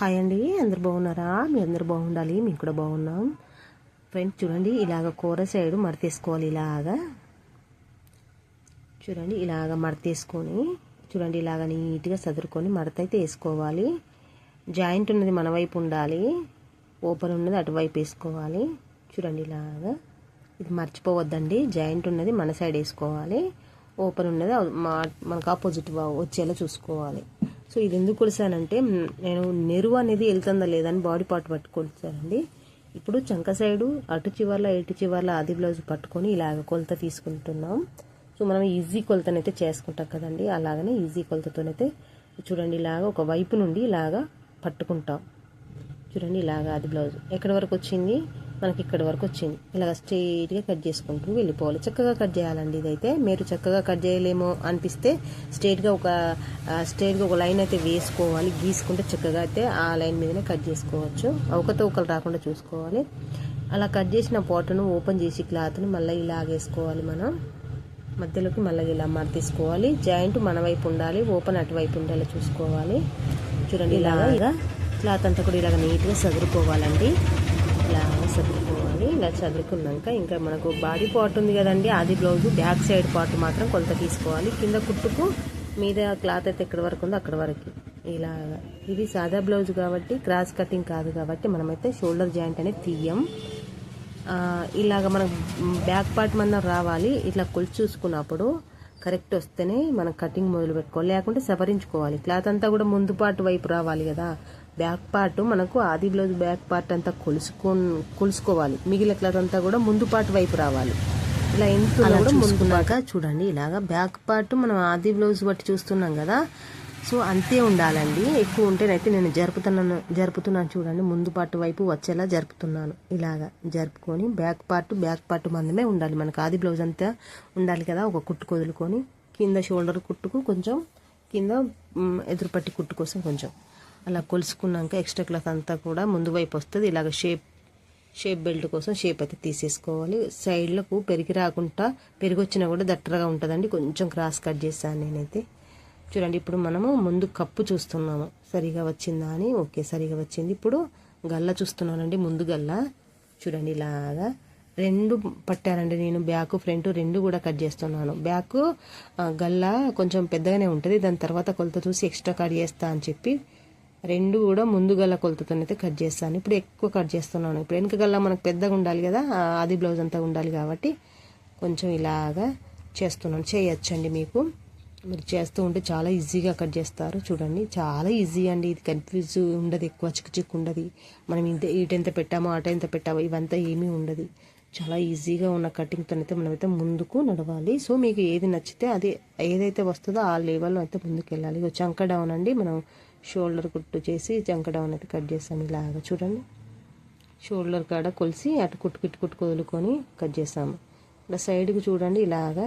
Hi అండి అందరు బాగున్నారా? మీ అందరు బాగుండాలి మేము కూడా బాగున్నాం. ఫ్రెండ్స్ చూడండి ఇలాగ కూర సైడ్ మడతేసుకోవాలి ఇలాగా. చూడండి ఇలాగ మడతేసుకొని చూడండి ఇలాగ నీట్గా సదురుకొని మడత అయితే వేసుకోవాలి. జాయింట్ ఉన్నది మన వైపు ఉండాలి ఓపెన్ ఉన్నది అటువైపు వేసుకోవాలి. చూడండి ఇలాగా. ఇది మర్చిపోవద్దండి జాయింట్ ఉన్నది మన సైడ్ వేసుకోవాలి. ఓపెన్ ఉన్నది మా- మనకు ఆపోజిట్ వచ్చేలా చూసుకోవాలి. సో ఇది ఎందుకు కొలిసానంటే నేను నెరువు అనేది వెళ్తుందా లేదని బాడీ పార్ట్ పట్టుకొలిసానండి ఇప్పుడు చంక సైడు అటు చివర్ల ఇటు చివర్ల ఆది బ్లౌజ్ పట్టుకొని ఇలాగ కొలత తీసుకుంటున్నాం. సో మనం ఈజీ కొలతనైతే చేసుకుంటాం కదండి. అలాగనే ఈజీ కొలతతోనైతే చూడండి ఇలాగ ఒక వైపు నుండి ఇలాగా పట్టుకుంటాం. చూడండి ఇలాగా అది బ్లౌజ్ ఎక్కడి వరకు వచ్చింది? మనకి ఇక్కడి వరకు వచ్చింది. ఇలాగ స్ట్రైట్గా కట్ చేసుకుంటూ వెళ్ళిపోవాలి. చక్కగా కట్ చేయాలండి ఇదైతే. మీరు చక్కగా కట్ చేయలేమో అనిపిస్తే స్ట్రైట్గా ఒక స్ట్రైట్గా ఒక లైన్ అయితే వేసుకోవాలి. గీసుకుంటే చక్కగా అయితే ఆ లైన్ మీదనే కట్ చేసుకోవచ్చు. అవకతవకలు రాకుండా చూసుకోవాలి. అలా కట్ చేసిన పోటను ఓపెన్ చేసి క్లాత్ని మళ్ళీ ఇలాగ వేసుకోవాలి మనం. మధ్యలోకి మళ్ళీ ఇలా మరి తీసుకోవాలి జాయింట్ మన వైపు ఉండాలి. ఓపెన్ అటువైపు ఉండాలి చూసుకోవాలి. చూడండి ఇలాగా క్లాత్ అంతా కూడా ఇలాగ నీట్గా సదురుకోవాలండి. చదువుకోవాలి. ఇలా చదువుకున్నాక ఇంకా మనకు బాడీ పార్ట్ ఉంది కదండి అది బ్లౌజ్. బ్యాక్ సైడ్ పార్ట్ మాత్రం కొలత తీసుకోవాలి. కింద కుట్టుకు మీద క్లాత్ అయితే ఎక్కడి వరకు ఉందో అక్కడ వరకు. ఇలా ఇది సాదా బ్లౌజ్ కాబట్టి క్రాస్ కటింగ్ కాదు కాబట్టి మనమైతే షోల్డర్ జాయింట్ అనేది తీయం. ఇలాగ మనకు బ్యాక్ పార్ట్ మనం రావాలి. ఇట్లా కొలిచి చూసుకున్నప్పుడు కరెక్ట్ వస్తేనే మనం కటింగ్ మొదలు పెట్టుకోవాలి లేకుంటే సవరించుకోవాలి. క్లాత్ అంతా కూడా ముందు పార్ట్ వైపు రావాలి కదా. బ్యాక్ పార్ట్ మనకు ఆది బ్లౌజ్ బ్యాక్ పార్ట్ అంతా కొలుసుకో కొలుసుకోవాలి. మిగిలిన క్లాత్ అంతా కూడా ముందు పార్ట్ వైపు రావాలి. ఇలా ఎంత కూడా ముందుకున్నాక చూడండి ఇలాగా బ్యాక్ పార్ట్ మనం ఆది బ్లౌజ్ బట్టి చూస్తున్నాం కదా. సో అంతే ఉండాలండి. ఎక్కువ ఉంటేనైతే నేను జరుపుతున్నాను జరుపుతున్నాను చూడండి. ముందు పార్ట్ వైపు వచ్చేలా జరుపుతున్నాను. ఇలాగా జరుపుకొని బ్యాక్ పార్ట్ బ్యాక్ పార్ట్ మందమే ఉండాలి. మనకు ఆది బ్లౌజ్ అంతా ఉండాలి కదా ఒక కుట్టు కొదులుకొని. కింద షోల్డర్ కుట్టుకు కొంచెం కింద మ్, ఎదురు పట్టి కుట్టు కోసం కొంచెం. అలా కొలుసుకున్నాక ఎక్స్ట్రా క్లాత్ అంతా కూడా ముందు వైపు వస్తుంది. ఇలాగ షేప్ షేప్ బెల్ట్ కోసం షేప్ అయితే తీసేసుకోవాలి. సైడ్లకు పెరిగి రాకుండా పెరిగి వచ్చినా కూడా దట్టరగా ఉంటుందండి. కొంచెం క్రాస్ కట్ చేశాను నేనైతే. చూడండి ఇప్పుడు మనము ముందు కప్పు చూస్తున్నాము. సరిగా వచ్చిందా అని? ఓకే సరిగా వచ్చింది. ఇప్పుడు గల్ల చూస్తున్నానండి ముందు గల్ల. చూడండి ఇలాగా రెండు పట్టానండి నేను. బ్యాక్ ఫ్రంట్ రెండు కూడా కట్ చేస్తున్నాను. బ్యాక్ గల్ల కొంచెం పెద్దగానే ఉంటుంది. దాని తర్వాత కొలత చూసి ఎక్స్ట్రా కట్ చేస్తా అని చెప్పి రెండు కూడా ముందు గల్ల కొలతతోనైతే కట్ చేస్తాను. ఇప్పుడు ఎక్కువ కట్ చేస్తున్నాను. ఇప్పుడు వెనుక గల్ల మనకు పెద్దగా ఉండాలి కదా అది బ్లౌజ్ అంతా ఉండాలి కాబట్టి కొంచెం ఇలాగా చేస్తున్నాను. చేయొచ్చండి మీకు. మీరు చేస్తూ ఉంటే చాలా ఈజీగా కట్ చేస్తారు. చూడండి చాలా ఈజీ అండి. ఇది కన్ఫ్యూజ్ ఉండదు ఎక్కువ చిక్కు చిక్కు ఉండదు. మనం ఇంత ఇటెంత పెట్టామో అట ఎంత పెట్టామో ఇవంతా ఏమీ ఉండదు. చాలా ఈజీగా ఉన్న కటింగ్తో అయితే మనమైతే ముందుకు నడవాలి. సో మీకు ఏది నచ్చితే అది ఏదైతే వస్తుందో ఆ లెవెల్లో అయితే ముందుకు వెళ్ళాలి ఇగో చంక డౌన్ అండి. మనం షోల్డర్ కుట్టు చేసి చంక డౌన్ అయితే కట్ చేస్తాం. ఇలాగా చూడండి. షోల్డర్ కాడ కొలిసి అటు కుట్టు కుట్టు కుట్టు వదులుకొని కట్ చేసాము ఇలా సైడ్కి చూడండి. ఇలాగా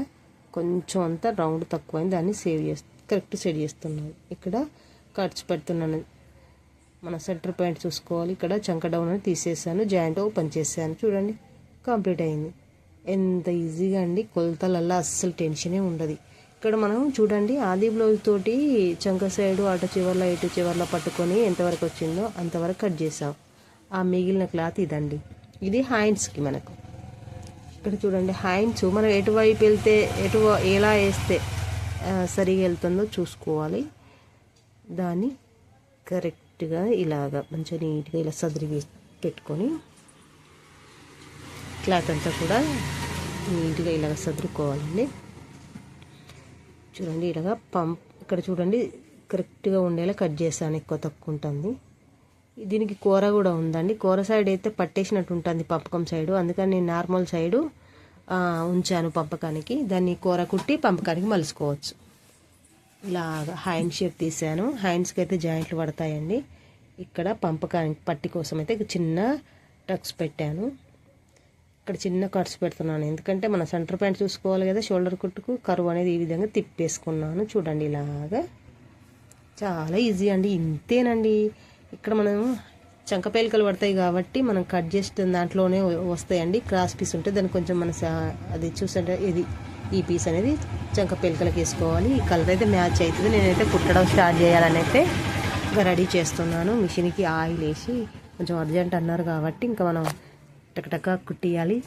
కొంచెం అంతా రౌండ్ తక్కువైంది. దాన్ని సేవ్ చేస్తు కరెక్ట్ సెట్ చేస్తున్నాను ఇక్కడ ఖర్చు పెడుతున్నాను. మన సెంటర్ పాయింట్ చూసుకోవాలి. ఇక్కడ చంక డౌన్ అని తీసేసాను. జాయింట్ ఓపెన్ చేశాను. చూడండి. కంప్లీట్ అయింది. ఎంత ఈజీగా అండి. కొలతలల్లో అస్సలు టెన్షనే ఉండదు. ఇక్కడ మనం చూడండి ఆది బ్లౌజ్ తోటి చంక సైడు అటు చివర్ల ఇటు చివర్ల పట్టుకొని ఎంతవరకు వచ్చిందో అంతవరకు కట్ చేసాం ఆ మిగిలిన క్లాత్ ఇదండి. ఇది హ్యాండ్స్కి మనకు. ఇక్కడ చూడండి హ్యాండ్స్ మనం ఎటువైపు వెళ్తే ఎటు ఎలా వేస్తే సరిగా వెళ్తుందో చూసుకోవాలి. దాన్ని కరెక్ట్గా ఇలాగా మంచిగా నీట్గా ఇలా సదిరి పెట్టుకొని క్లాత్ అంతా కూడా నీట్గా ఇలాగ సదురుకోవాలండి. చూడండి ఇలాగ పంప్ ఇక్కడ చూడండి కరెక్ట్గా ఉండేలా కట్ చేశాను ఎక్కువ తక్కువ ఉంటుంది. దీనికి కూర కూడా ఉందండి. కూర సైడ్ అయితే పట్టేసినట్టు ఉంటుంది పంపకం సైడు. అందుకని నేను నార్మల్ సైడు ఉంచాను పంపకానికి. దాన్ని కూర కుట్టి పంపకానికి మలుసుకోవచ్చు. ఇలాగా హ్యాండ్ షేప్ తీసాను హ్యాండ్స్కి అయితే జాయింట్లు పడతాయండి. ఇక్కడ పంపకానికి పట్టి కోసం అయితే చిన్న టక్స్ పెట్టాను. ఇక్కడ చిన్న కట్స్ పెడుతున్నాను. ఎందుకంటే మన సెంటర్ ప్యాంట్ చూసుకోవాలి కదా షోల్డర్ కుట్టుకు కరువు అనేది ఈ విధంగా తిప్పేసుకున్నాను. చూడండి ఇలాగా. చాలా ఈజీ అండి. ఇంతేనండి. ఇక్కడ మనం చంక పేలికలు పడతాయి కాబట్టి మనం కట్ చేసిన దాంట్లోనే వస్తాయండి. క్రాస్ పీస్ ఉంటే దాన్ని కొంచెం మన అది చూసంటే ఇది ఈ పీస్ అనేది చంక పేలికలకు వేసుకోవాలి. ఈ కలర్ అయితే మ్యాచ్ అవుతుంది. నేనైతే కుట్టడం స్టార్ట్ చేయాలని అయితే ఇంకా రెడీ చేస్తున్నాను. మిషన్కి ఆయిల్ వేసి కొంచెం అర్జెంట్ అన్నారు కాబట్టి ఇంకా మనం టకటక కుట్టియాలి.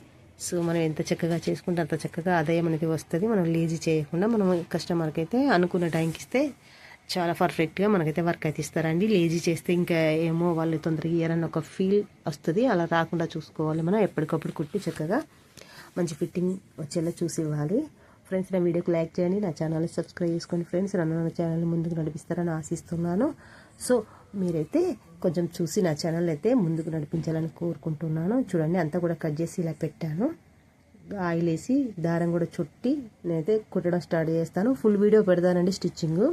సో మనం ఎంత చక్కగా చేసుకుంటే అంత చక్కగా ఆదాయం అనేది వస్తుంది. మనం లేజీ చేయకుండా మనం కస్టమర్కి అయితే అనుకున్న టైంకి ఇస్తే చాలా పర్ఫెక్ట్గా మనకైతే వర్క్ అయితే ఇస్తారండి. లేజీ చేస్తే ఇంకా ఏమో వాళ్ళు తొందరగా ఇయ్యారని ఒక ఫీల్ వస్తుంది. అలా రాకుండా చూసుకోవాలి మనం. ఎప్పటికప్పుడు కుట్టి చక్కగా మంచి ఫిట్టింగ్ వచ్చేలా చూసి ఇవ్వాలి ఫ్రెండ్స్ నా వీడియోకి లైక్ చేయండి. నా ఛానల్ సబ్స్క్రైబ్ చేసుకోండి. ఫ్రెండ్స్ నన్ను నా ఛానల్ ముందుకు నడిపిస్తారని ఆశిస్తున్నాను. సో మీరైతే కొంచెం చూసి నా ఛానల్ అయితే ముందుకు నడిపించాలని కోరుకుంటున్నాను. చూడండి అంతా కూడా కట్ చేసి ఇలా పెట్టాను. ఆయిల్ వేసి దారం కూడా చుట్టి నేనైతే కుట్టడం స్టార్ట్ చేస్తాను. ఫుల్ వీడియో పెడతానండి స్టిచ్చింగ్